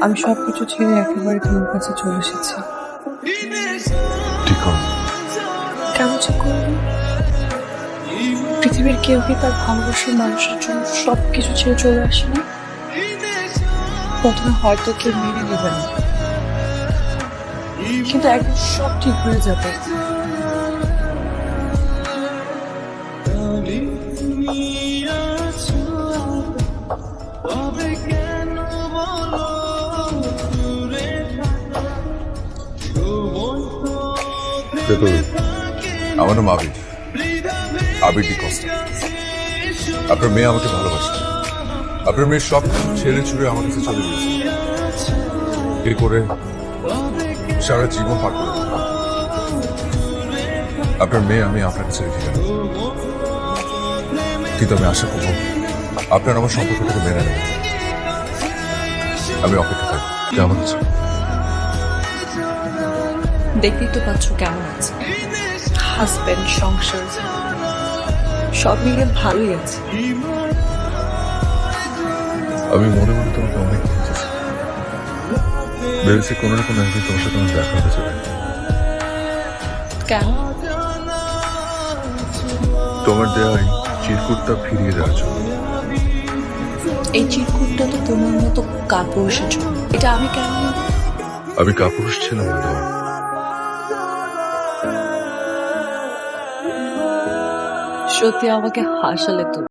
আমি সবকিছু ছেড়ে একেবারে তোমার কাছে চলে এসেছি। যে করব? পৃথিবীর কেউ কি তার ভালোবাসার মানুষের জন্য সবকিছু ছেড়ে চলে আসেনি প্রথমে হয়তো কেউ মেনে নেবে না। কিন্তু একদিন সব ঠিক হয়ে যাবে। দেখো আমার নাম আবির আবির ডি কস্টা আপনার মেয়ে আমাকে ভালোবাসে। আপনার মেয়ে সব কিছু ছেড়ে ছুড়ে আমার কাছে চলে গেছে এ করে সারা জীবন পার করে আপনার মেয়ে আমি আপনার কাছে রেখে গেলাম। কিন্তু আমি আশা করব আপনার আমার সম্পর্কটাকে মেনে নেবেন আমি অপেক্ষা থাকব। কেমন আছে দেখতেই তো পাচ্ছ কেমন আছে। হাজবেন্ড সংসার সব মিলে ভালোই আছে। আমি মনে মনে তোমাকে অনেক খুঁজেছি ভেবেছি কোনো না কোনো একদিন তোমার সাথে আমার দেখা হতে যাবে কেন? তোমার দেওয়া এই চিরকুটটা ফিরিয়ে দেওয়ার জন্য। এই চিরকুটটা তো তোমার মতো কাপুরুষের জন্য। এটা আমি কেন? আমি কাপুরুষ ছিলাম না সত্যি আমাকে হাসালে তো